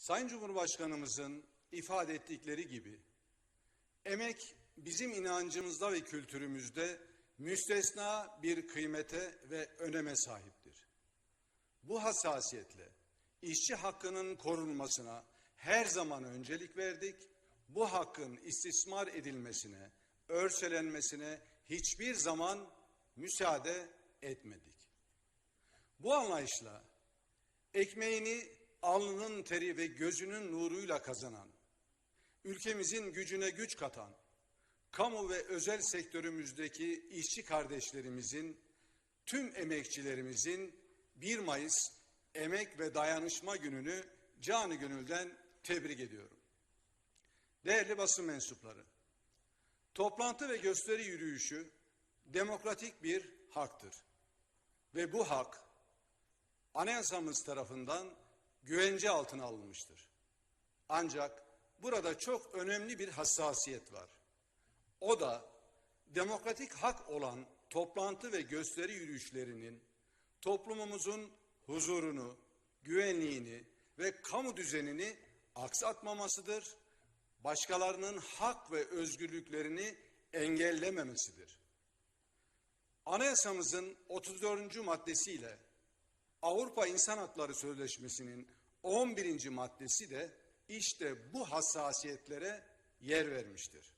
Sayın Cumhurbaşkanımızın ifade ettikleri gibi emek bizim inancımızda ve kültürümüzde müstesna bir kıymete ve öneme sahiptir. Bu hassasiyetle işçi hakkının korunmasına her zaman öncelik verdik. Bu hakkın istismar edilmesine, örselenmesine hiçbir zaman müsaade etmedik. Bu anlayışla ekmeğini alnının teri ve gözünün nuruyla kazanan, ülkemizin gücüne güç katan, kamu ve özel sektörümüzdeki işçi kardeşlerimizin, tüm emekçilerimizin 1 Mayıs Emek ve Dayanışma Günü'nü canı gönülden tebrik ediyorum. Değerli basın mensupları, toplantı ve gösteri yürüyüşü demokratik bir haktır. Ve bu hak anayasamız tarafından güvence altına alınmıştır. Ancak burada çok önemli bir hassasiyet var. O da demokratik hak olan toplantı ve gösteri yürüyüşlerinin toplumumuzun huzurunu, güvenliğini ve kamu düzenini aksatmamasıdır. Başkalarının hak ve özgürlüklerini engellememesidir. Anayasamızın 34. maddesiyle Avrupa İnsan Hakları Sözleşmesi'nin 11. maddesi de işte bu hassasiyetlere yer vermiştir.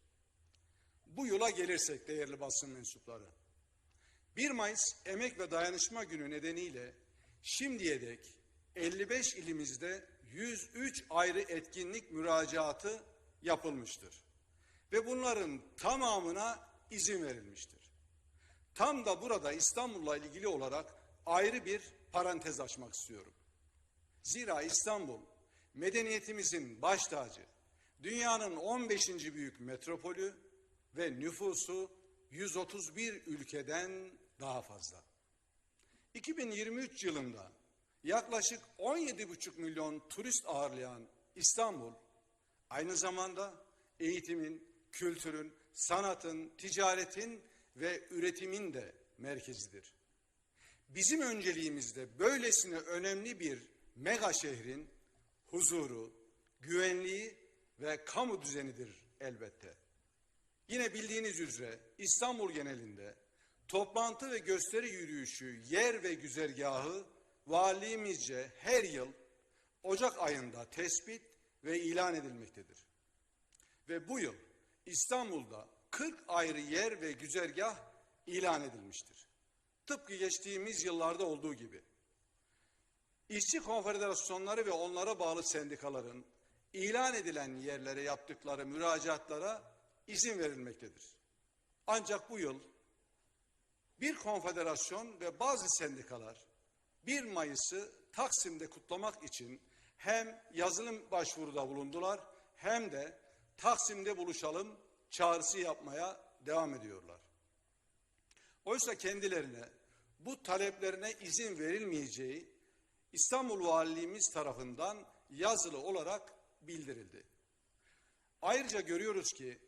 Bu yola gelirsek değerli basın mensupları, 1 Mayıs Emek ve Dayanışma Günü nedeniyle şimdiye dek 55 ilimizde 103 ayrı etkinlik müracaatı yapılmıştır. Ve bunların tamamına izin verilmiştir. Tam da burada İstanbul'la ilgili olarak ayrı bir parantez açmak istiyorum. Zira İstanbul medeniyetimizin baş tacı, dünyanın 15. büyük metropolü ve nüfusu 131 ülkeden daha fazla. 2023 yılında yaklaşık 17,5 milyon turist ağırlayan İstanbul aynı zamanda eğitimin, kültürün, sanatın, ticaretin ve üretimin de merkezidir. Bizim önceliğimizde böylesine önemli bir mega şehrin huzuru, güvenliği ve kamu düzenidir elbette. Yine bildiğiniz üzere İstanbul genelinde toplantı ve gösteri yürüyüşü yer ve güzergahı valiliğimizce her yıl Ocak ayında tespit ve ilan edilmektedir. Ve bu yıl İstanbul'da 40 ayrı yer ve güzergah ilan edilmiştir. Tıpkı geçtiğimiz yıllarda olduğu gibi. İşçi konfederasyonları ve onlara bağlı sendikaların ilan edilen yerlere yaptıkları müracaatlara izin verilmektedir. Ancak bu yıl bir konfederasyon ve bazı sendikalar 1 Mayıs'ı Taksim'de kutlamak için hem yazılım başvuruda bulundular hem de Taksim'de buluşalım çağrısı yapmaya devam ediyorlar. Oysa kendilerine bu taleplerine izin verilmeyeceği İstanbul Valiliğimiz tarafından yazılı olarak bildirildi. Ayrıca görüyoruz ki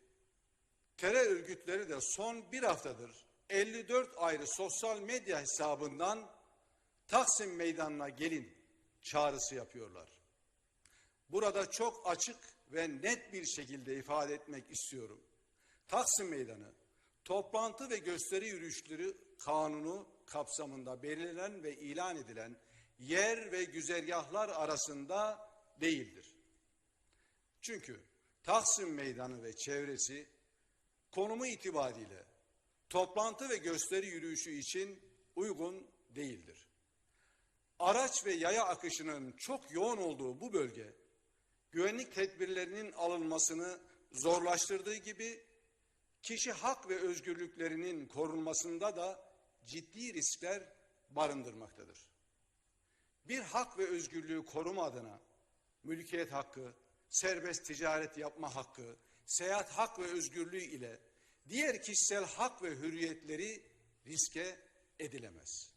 terör örgütleri de son bir haftadır 54 ayrı sosyal medya hesabından Taksim Meydanı'na gelin çağrısı yapıyorlar. Burada çok açık ve net bir şekilde ifade etmek istiyorum. Taksim Meydanı toplantı ve gösteri yürüyüşleri kanunu kapsamında belirlenen ve ilan edilen yer ve güzergahlar arasında değildir. Çünkü Taksim Meydanı ve çevresi konumu itibariyle toplantı ve gösteri yürüyüşü için uygun değildir. Araç ve yaya akışının çok yoğun olduğu bu bölge güvenlik tedbirlerinin alınmasını zorlaştırdığı gibi kişi hak ve özgürlüklerinin korunmasında da ciddi riskler barındırmaktadır. Bir hak ve özgürlüğü koruma adına mülkiyet hakkı, serbest ticaret yapma hakkı, seyahat hak ve özgürlüğü ile diğer kişisel hak ve hürriyetleri riske edilemez.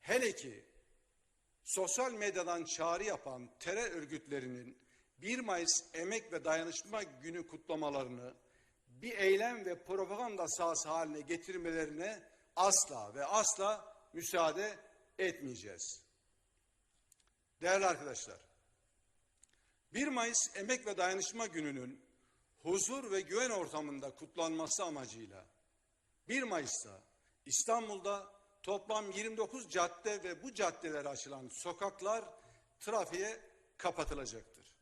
Hele ki sosyal medyadan çağrı yapan terör örgütlerinin 1 Mayıs Emek ve Dayanışma Günü kutlamalarını bir eylem ve propaganda sahası haline getirmelerine asla ve asla müsaade etmeyeceğiz. Değerli arkadaşlar, 1 Mayıs Emek ve Dayanışma Günü'nün huzur ve güven ortamında kutlanması amacıyla 1 Mayıs'ta İstanbul'da toplam 29 cadde ve bu caddelere açılan sokaklar trafiğe kapatılacaktır.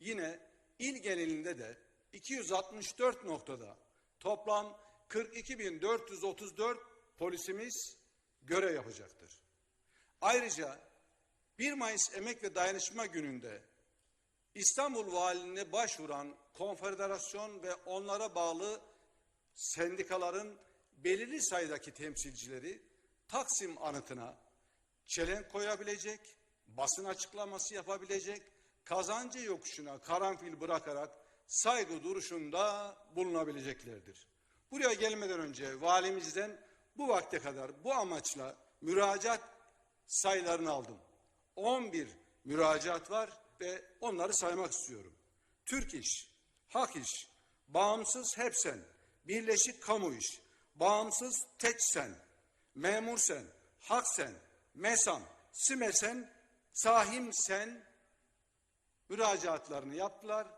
Yine il genelinde de 264 noktada toplam 42.434 polisimiz görev yapacaktır. Ayrıca 1 Mayıs Emek ve Dayanışma Günü'nde İstanbul Valiliğine başvuran konfederasyon ve onlara bağlı sendikaların belirli sayıdaki temsilcileri Taksim anıtına çelenk koyabilecek, basın açıklaması yapabilecek, kazancı yokuşuna karanfil bırakarak saygı duruşunda bulunabileceklerdir. Buraya gelmeden önce valimizden bu vakte kadar bu amaçla müracaat sayılarını aldım. 11 müracaat var ve onları saymak istiyorum. Türk İş, Hak İş, Bağımsız Hepsen, Birleşik Kamu İş, Bağımsız Teçsen, Memursen, Haksen, Mesam, Simesen, Sahimsen müracaatlarını yaptılar.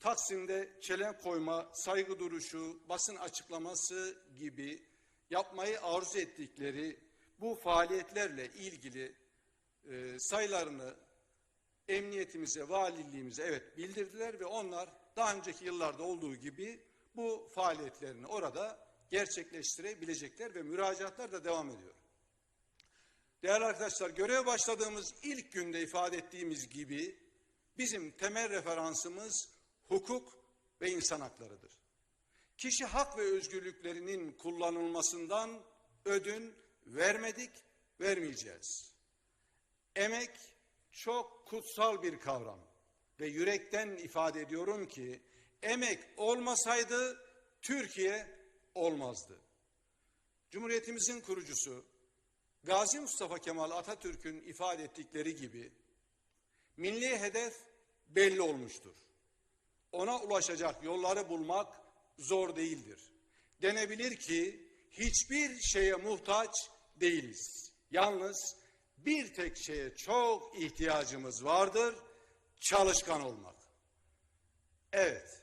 Taksim'de çelenk koyma, saygı duruşu, basın açıklaması gibi yapmayı arzu ettikleri bu faaliyetlerle ilgili e, sayılarını emniyetimize, valiliğimize evet bildirdiler ve onlar daha önceki yıllarda olduğu gibi bu faaliyetlerini orada gerçekleştirebilecekler ve müracaatlar da devam ediyor. Değerli arkadaşlar, göreve başladığımız ilk günde ifade ettiğimiz gibi bizim temel referansımız hukuk ve insan haklarıdır. Kişi hak ve özgürlüklerinin kullanılmasından ödün vermedik, vermeyeceğiz. Emek çok kutsal bir kavram ve yürekten ifade ediyorum ki emek olmasaydı Türkiye olmazdı. Cumhuriyetimizin kurucusu Gazi Mustafa Kemal Atatürk'ün ifade ettikleri gibi milli hedef belli olmuştur. Ona ulaşacak yolları bulmak zor değildir. Denebilir ki hiçbir şeye muhtaç değiliz. Yalnız bir tek şeye çok ihtiyacımız vardır, çalışkan olmak. Evet,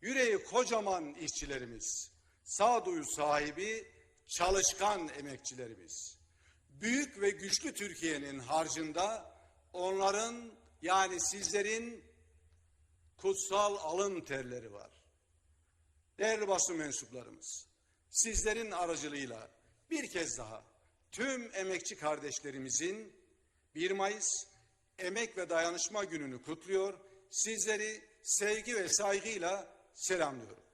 yüreği kocaman işçilerimiz, sağduyu sahibi çalışkan emekçilerimiz. Büyük ve güçlü Türkiye'nin harcında onların yani sizlerin kutsal alın terleri var. Değerli basın mensuplarımız, sizlerin aracılığıyla bir kez daha tüm emekçi kardeşlerimizin 1 Mayıs Emek ve Dayanışma Günü'nü kutluyor. Sizleri sevgi ve saygıyla selamlıyorum.